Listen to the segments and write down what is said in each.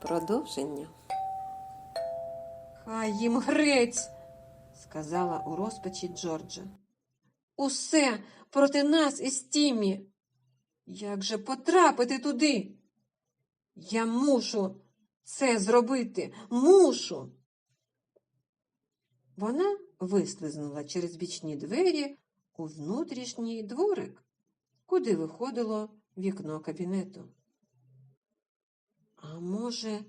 Продовження. Хай їм грець, сказала у розпачі Джорджа. Усе проти нас із Тімі. Як же потрапити туди? Я мушу це зробити, мушу. Вона вислизнула через бічні двері у внутрішній дворик, куди виходило вікно кабінету. А може,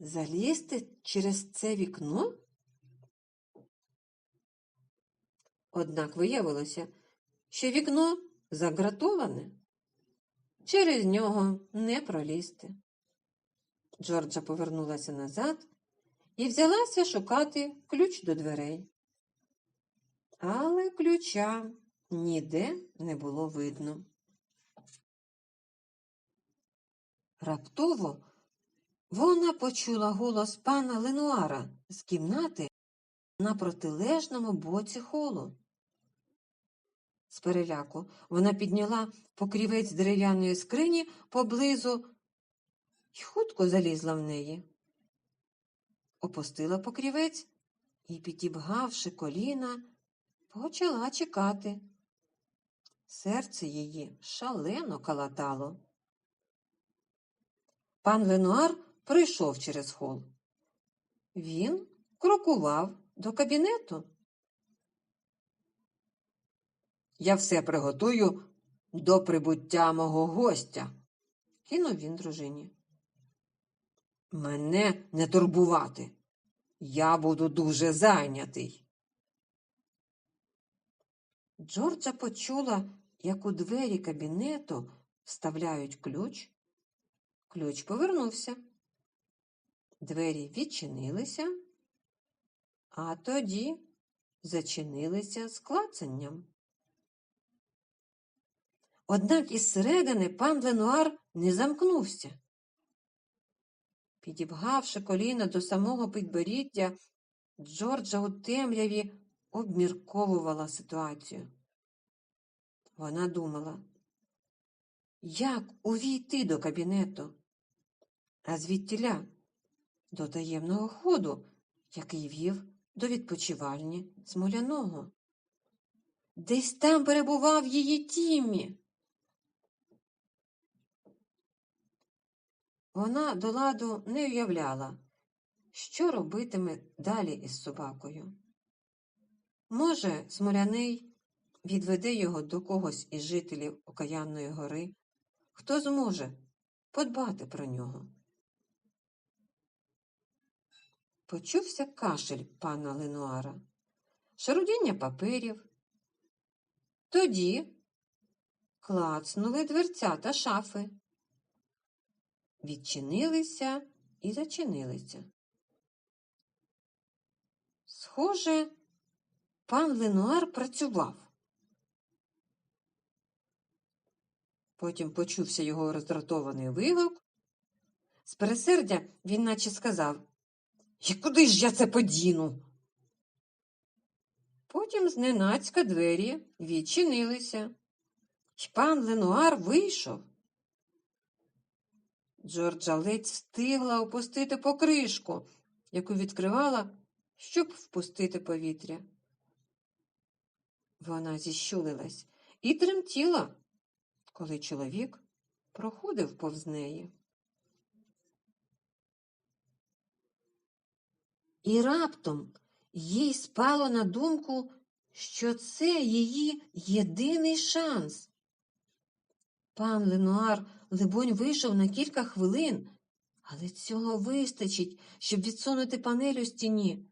залізти через це вікно? Однак виявилося, що вікно загратоване. Через нього не пролізти. Джорджа повернулася назад і взялася шукати ключ до дверей. Але ключа ніде не було видно. Раптово вона почула голос пана Ленуара з кімнати на протилежному боці холу. З переляку вона підняла покрівець дерев'яної скрині поблизу і хутко залізла в неї. Опустила покрівець і, підібгавши коліна, почала чекати. Серце її шалено калатало. Пан Ленуар прийшов через хол. Він крокував до кабінету. Я все приготую до прибуття мого гостя, кинув він дружині. Мене не турбувати. Я буду дуже зайнятий. Джорджа почула, як у двері кабінету вставляють ключ. Ключ повернувся. Двері відчинилися, а тоді зачинилися з клацанням. Однак із середини пан Ленуар не замкнувся. Підібгавши коліна до самого підборіддя, Джорджа у темряві обмірковувала ситуацію. Вона думала, як увійти до кабінету, а звідтіля до таємного ходу, який вів до відпочивальні смоляного. Десь там перебував її Тіммі. Вона до ладу не уявляла, що робитиме далі із собакою. Може, смоляний відведе його до когось із жителів Окаянної гори, хто зможе подбати про нього. Почувся кашель пана Ленуара, шарудіння паперів. Тоді клацнули дверця та шафи відчинилися і зачинилися. Схоже, пан Ленуар працював. Потім почувся його роздратований вигук. З пересердя він наче сказав І куди ж я це подіну? Потім зненацька двері відчинилися, й пан Ленуар вийшов. Джорджа ледь встигла опустити покришку, яку відкривала, щоб впустити повітря. Вона зіщулилась і тремтіла, коли чоловік проходив повз неї. І раптом їй спало на думку, що це її єдиний шанс. Пан Ленуар либонь, вийшов на кілька хвилин, але цього вистачить, щоб відсунути панель у стіні.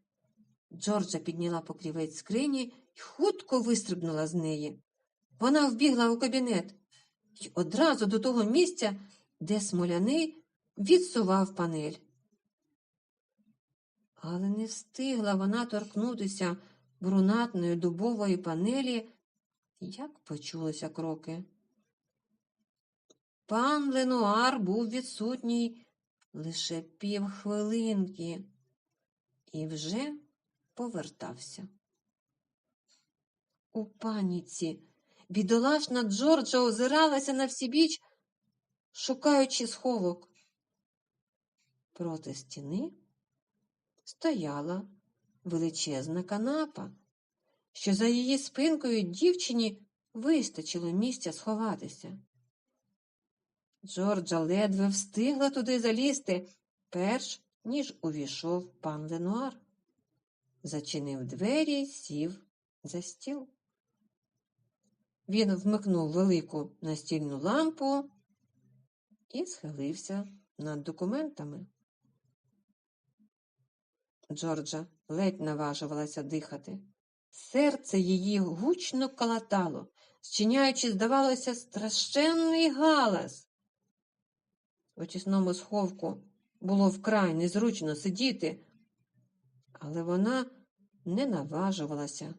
Джорджа підняла покрівець скрині і хутко вистрибнула з неї. Вона вбігла у кабінет і одразу до того місця, де смоляний відсував панель. Але не встигла вона торкнутися брунатної дубової панелі, як почулися кроки. Пан Ленуар був відсутній лише півхвилинки і вже повертався. У паніці бідолашна Джорджа озиралася на всі біч, шукаючи сховок. Проти стіни стояла величезна канапа, що за її спинкою дівчині вистачило місця сховатися. Джорджа ледве встигла туди залізти, перш ніж увійшов пан Ленуар. Зачинив двері й сів за стіл. Він вмикнув велику настільну лампу і схилився над документами. Джорджа ледь наважувалася дихати. Серце її гучно калатало, зчиняючи, здавалося, страшенний галас. У тісному сховку було вкрай незручно сидіти, але вона не наважувалася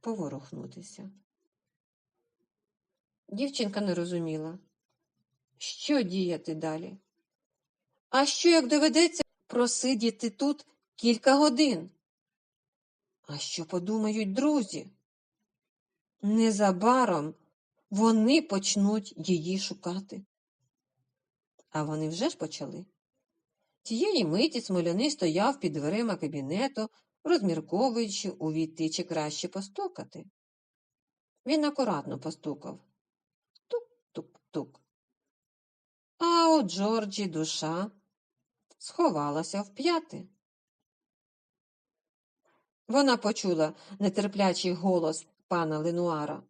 поворухнутися. Дівчинка не розуміла, що діяти далі. А що, як доведеться просидіти тут кілька годин? А що подумають друзі? Незабаром вони почнуть її шукати. А вони вже ж почали. Тієї миті смоляний стояв під дверима кабінету, розмірковуючи, увійти чи краще постукати. Він акуратно постукав. Тук-тук-тук. А у Джорджі душа сховалася в п'яти. Вона почула нетерплячий голос пана Ленуара.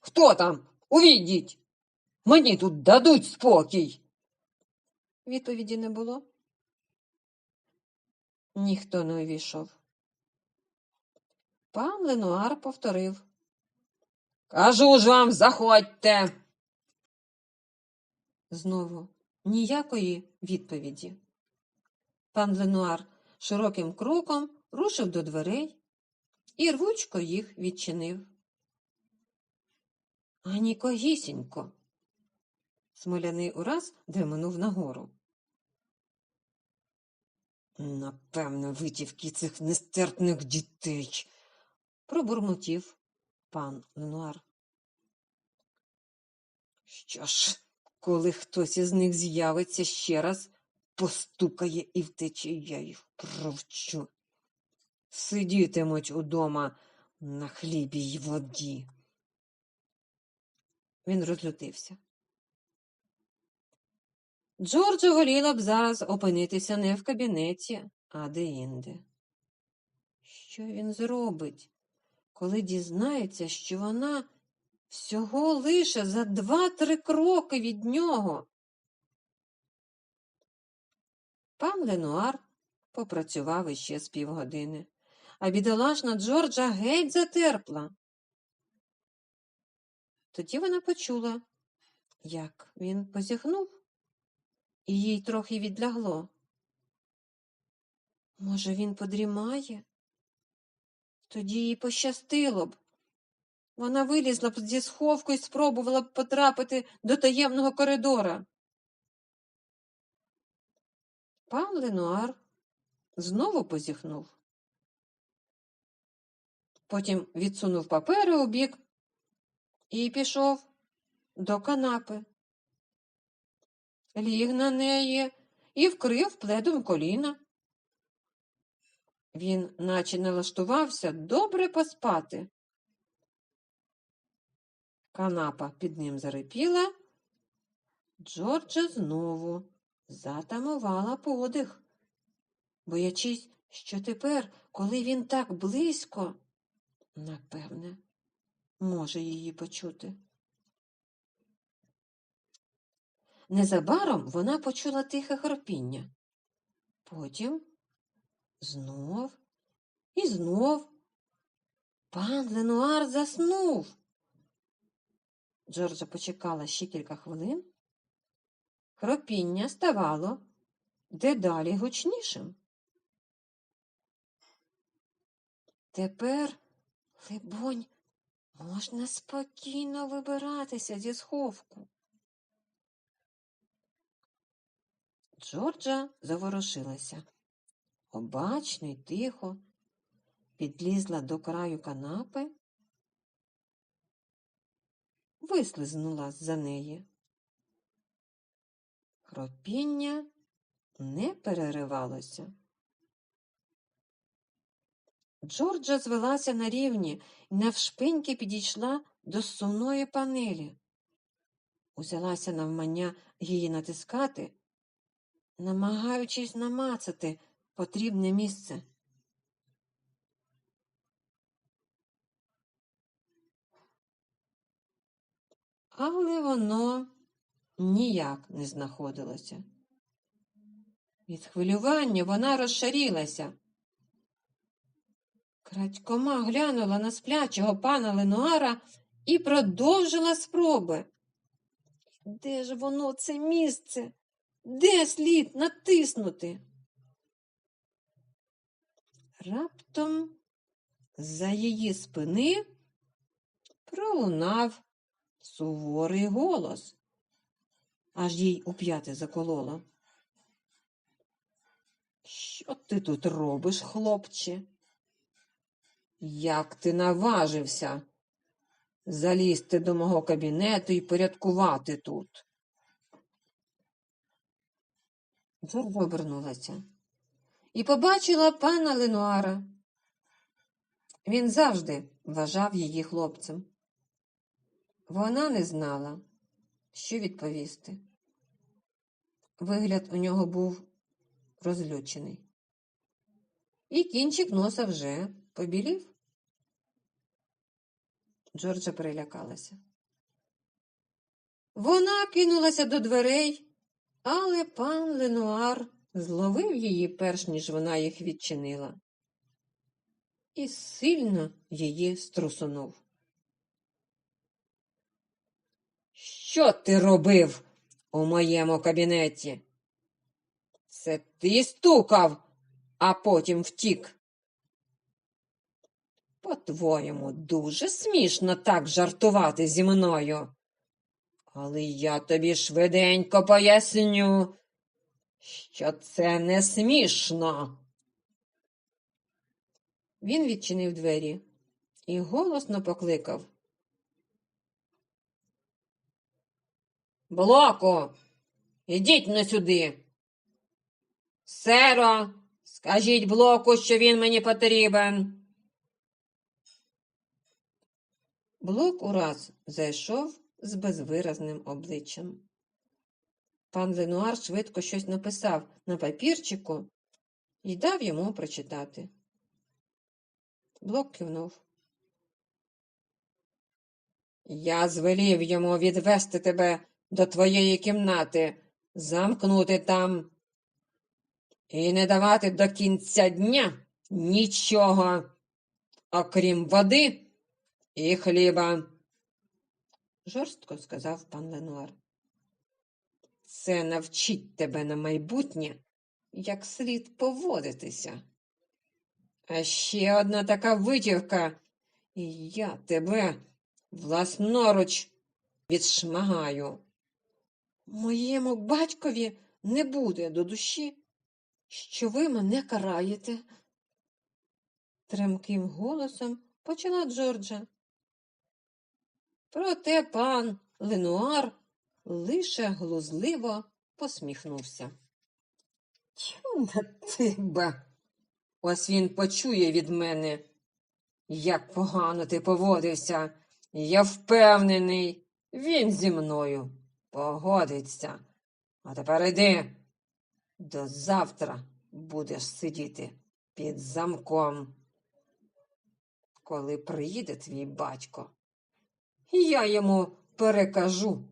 Хто там? Увійдіть! Мені тут дадуть спокій. Відповіді не було. Ніхто не увійшов. Пан Ленуар повторив. Кажу ж вам, заходьте. Знову ніякої відповіді. Пан Ленуар широким кроком рушив до дверей і рвучко їх відчинив. Анікогісінько. Смоляний ураз дременув нагору. Напевно, витівки цих нестерпних дітей, пробурмотів пан Ленуар. Що ж, коли хтось із них з'явиться ще раз, постукає і втече, я їх провчу. Сидітимуть удома на хлібі й воді. Він розлютився. Джорджа воліла б зараз опинитися не в кабінеті, а де-інде. Що він зробить, коли дізнається, що вона всього лише за два-три кроки від нього? Пан Ленуар попрацював іще з півгодини, а бідолашна Джорджа геть затерпла. Тоді вона почула, як він позіхнув і їй трохи відлягло. Може, він подрімає? Тоді їй пощастило б. Вона вилізла б зі сховку і спробувала б потрапити до таємного коридора. Пан Ленуар знову позіхнув. Потім відсунув папери у бік і пішов до канапи ліг на неї і вкрив пледом коліна. Він наче налаштувався добре поспати. Канапа під ним зарипіла. Джорджа знову затамувала подих, боячись, що тепер, коли він так близько, напевне, може її почути. Незабаром вона почула тихе хропіння. Потім знов і знов пан Ленуар заснув. Джорджа почекала ще кілька хвилин. Хропіння ставало дедалі гучнішим. Тепер, либонь, можна спокійно вибиратися зі сховку. Джорджа заворушилася. Обачно й тихо підлізла до краю канапи, вислизнула за неї. Хропіння не переривалося. Джорджа звелася на рівні і навшпиньки підійшла до сувної панелі. Узялася навмання її натискати, намагаючись намацати потрібне місце. Але воно ніяк не знаходилося. Від хвилювання вона розшарілася. Крадькома глянула на сплячого пана Ленуара і продовжила спроби. Де ж воно це місце? Де слід натиснути? Раптом за її спини пролунав суворий голос, аж їй у п'яти закололо. Що ти тут робиш, хлопче? Як ти наважився залізти до мого кабінету і порядкувати тут? Джорджа обернулася і побачила пана Ленуара. Він завжди вважав її хлопцем. Вона не знала, що відповісти. Вигляд у нього був розлючений. І кінчик носа вже побілів. Джорджа перелякалася. Вона кинулася до дверей, але пан Ленуар зловив її, перш ніж вона їх відчинила, і сильно її струсунув. Що ти робив у моєму кабінеті? Це ти стукав, а потім втік. По-твоєму, дуже смішно так жартувати зі мною. Але я тобі швиденько поясню, що це не смішно. Він відчинив двері і голосно покликав. Блоку, ідіть на сюди. Серо, скажіть блоку, що він мені потрібен. Блок ураз зайшов з безвиразним обличчям. Пан Ленуар швидко щось написав на папірчику і дав йому прочитати. Блок кивнув. Я звелів йому відвести тебе до твоєї кімнати, замкнути там і не давати до кінця дня нічого, окрім води і хліба, жорстко сказав пан Ленуар. Це навчить тебе на майбутнє, як слід поводитися. А ще одна така витівка, і я тебе власноруч відшмагаю. Моєму батькові не буде до душі, що ви мене караєте. Тремким голосом почала Джорджа. Проте пан Ленуар лише глузливо посміхнувся. Тю на тебе. Ось він почує від мене, як погано ти поводився. Я впевнений, він зі мною погодиться. А тепер іди. До завтра будеш сидіти під замком. Коли приїде твій батько, я йому перекажу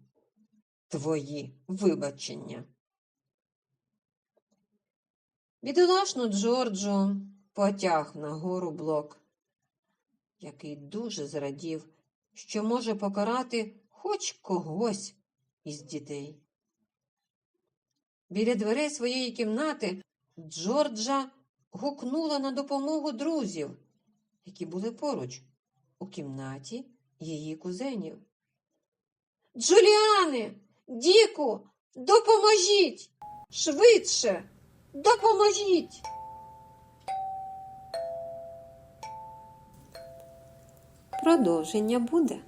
твої вибачення. Бідолашну Джорджу потяг нагору блок, який дуже зрадів, що може покарати хоч когось із дітей. Біля дверей своєї кімнати Джорджа гукнула на допомогу друзів, які були поруч у кімнаті її кузенів. Джуліане, Діку, допоможіть! Швидше, допоможіть! Продовження буде.